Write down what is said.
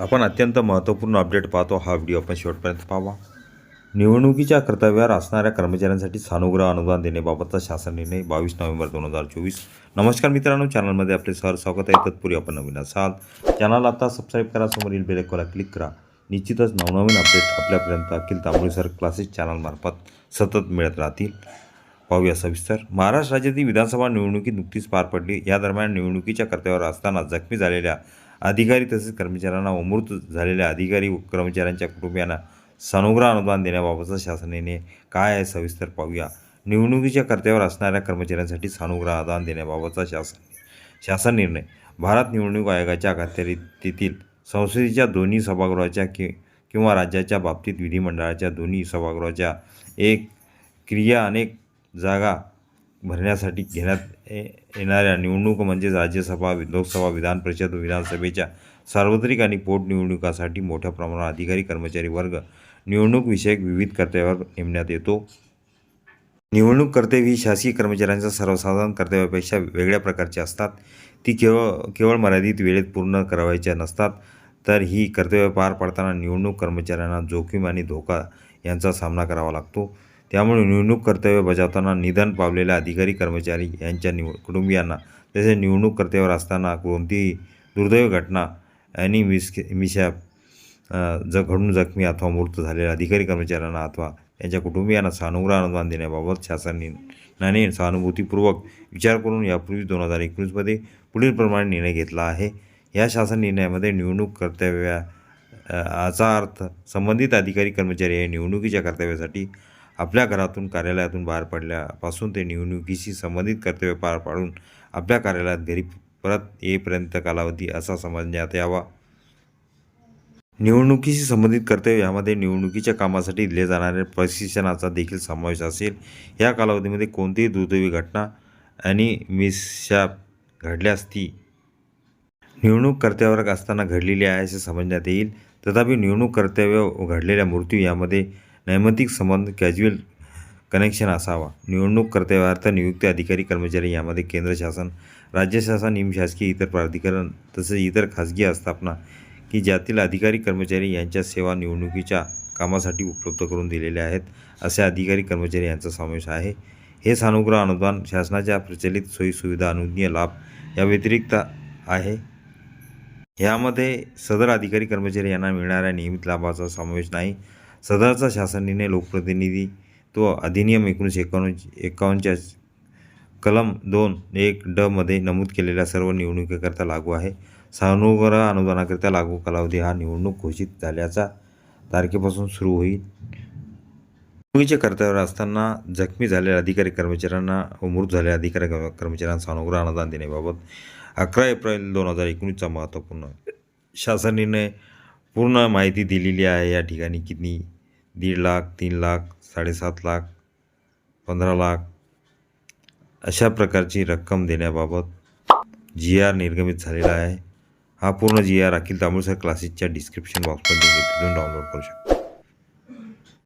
आपण अत्यंत महत्त्वपूर्ण अपडेट पाहतो. हा व्हिडिओ आपण शेवटपर्यंत पाहावा. निवडणुकीच्या कर्तव्यावर असणाऱ्या कर्मचाऱ्यांसाठी सानुग्रह अनुदान देण्याबाबतचा शासन निर्णय बावीस नोव्हेंबर दोन हजार चोवीस. नमस्कार मित्रांनो चॅनलमध्ये आपले सर स्वागत आहे. तत्पूर्वी आपण नवीन असाल चॅनल आता सबस्क्राईब करा समोरील बेलेकॉला क्लिक करा. निश्चितच नवनवीन अपडेट आपल्यापर्यंत अखिल तांबोळी क्लासेस चॅनलमार्फत सतत मिळत राहतील. पाहूया सविस्तर. महाराष्ट्र राज्यातील विधानसभा निवडणुकीत नुकतीच पार पडली. या दरम्यान निवडणुकीच्या कर्तव्यावर असताना जखमी झालेल्या अधिकारी तसेच कर्मचाऱ्यांना अमृत झालेल्या अधिकारी व कर्मचाऱ्यांच्या कुटुंबियांना सानुग्रह अनुदान देण्याबाबतचा शासन निर्णय काय आहे सविस्तर पाहूया. निवडणुकीच्या कर्त्यावर असणाऱ्या कर्मचाऱ्यांसाठी सानुग्रह अनुदान देण्याबाबतचा शासन शासन निर्णय. भारत निवडणूक आयोगाच्या अखत्यारीतील संसदेच्या दोन्ही सभागृहाच्या कि किंवा राज्याच्या बाबतीत विधिमंडळाच्या दोन्ही सभागृहाच्या एक क्रिया अनेक जागा भरण्यासाठी घेण्यात ये- येणाऱ्या निवडणूक म्हणजेच राज्यसभा लोकसभा विधान परिषद व विधानसभेच्या सार्वत्रिक आणि पोटनिवडणुकासाठी मोठ्या प्रमाणात अधिकारी कर्मचारी वर्ग निवडणूक विषयक विविध कर्तव्यावर नेमण्यात येतो. निवडणूक कर्तव्य ही शासकीय कर्मचाऱ्यांच्या सर्वसाधारण कर्तव्यापेक्षा वेगळ्या प्रकारची असतात. ती केवळ केवळ मर्यादित वेळेत पूर्ण करावायच्या नसतात. तर ही कर्तव्य पार पाडताना निवडणूक कर्मचाऱ्यांना जोखीम आणि धोका यांचा सामना करावा लागतो. त्यामुळे निवडणूक कर्तव्य बजावताना निधन पावलेल्या अधिकारी कर्मचारी यांच्या निव कुटुंबियांना तसेच निवडणूक कर्तव्यावर असताना कोणतीही दुर्दैव घटना आणि मिस मिशॅप ज घडून जखमी अथवा मृत झालेल्या अधिकारी कर्मचाऱ्यांना अथवा त्यांच्या कुटुंबियांना सानुग्रह अनुदान देण्याबाबत शासन सहानुभूतीपूर्वक विचार करून यापूर्वी दोन हजार एकोणीसमध्ये पुढीलप्रमाणे निर्णय घेतला आहे. या शासन निर्णयामध्ये निवडणूक कर्तव्या याचा अर्थ संबंधित अधिकारी कर्मचारी हे निवडणुकीच्या कर्तव्यासाठी आपल्या घरातून कार्यालयातून बाहेर पडल्यापासून ते निवडणुकीशी संबंधित कर्तव्य पार पाडून आपल्या कार्यालयात घरी परत येईपर्यंत कालावधी असा समजण्यात यावा. निवडणुकीशी संबंधित कर्तव्य यामध्ये निवडणुकीच्या कामासाठी दिले जाणाऱ्या प्रशिक्षणाचा देखील समावेश असेल. या कालावधीमध्ये कोणतीही दुर्दैवी घटना आणि मिसशाप घडल्यास ती निवडणूक कर्तव्यावर असताना घडलेली आहे असे समजण्यात येईल. तथापि निवडणूक कर्तव्य घडलेल्या मृत्यू यामध्ये नैमित्तिक संबंध कॅज्युअल कनेक्शन असावा. निवडणूक कर्तव्यार्थ नियुक्त अधिकारी कर्मचारी यामध्ये केंद्र शासन राज्य शासन निमशासकीय इतर प्राधिकरण तसेच इतर खाजगी आस्थापना की ज्यातील अधिकारी कर्मचारी यांच्या सेवा निवडणुकीच्या कामासाठी उपलब्ध करून दिलेल्या आहेत असे अधिकारी कर्मचारी यांचा समावेश आहे. हे सानुग्रह अनुदान शासनाच्या प्रचलित सोयीसुविधा अनुज्ञीय लाभ या व्यतिरिक्त आहे. यामध्ये सदर अधिकारी कर्मचारी यांना मिळणाऱ्या नियमित लाभाचा समावेश नाही. सदरचा शासन निर्णय लोकप्रतिनिधी तो अधिनियम एकोणीसशे एकावन्न एकावन्नच्या कलम दोन एक ड मध्ये नमूद केलेल्या सर्व निवडणुकीकरता लागू आहे. सानुग्रह अनुदानाकरिता लागू कालावधी हा निवडणूक घोषित झाल्याचा तारखेपासून सुरू होईल. निवडणुकीच्या कर्तव्यावर असताना जखमी झालेल्या अधिकारी कर्मचाऱ्यांना व मृत झालेल्या अधिकारी कर्मचाऱ्यांना सानुग्रह अनुदान देण्याबाबत अकरा एप्रिल दोन हजार एकोणीसचा महत्त्वपूर्ण शासन निर्णय पूर्ण माहिती दिलेली आहे. या ठिकाणी किती दीड लाख तीन लाख साडेसात लाख पंधरा लाख अशा प्रकारची रक्कम देण्याबाबत जी आर निर्गमित झालेला आहे. हा पूर्ण जी आर अखिल तांबुळसर क्लासेसच्या डिस्क्रिप्शन बॉक्समध्ये तिथून डाउनलोड करू शकता.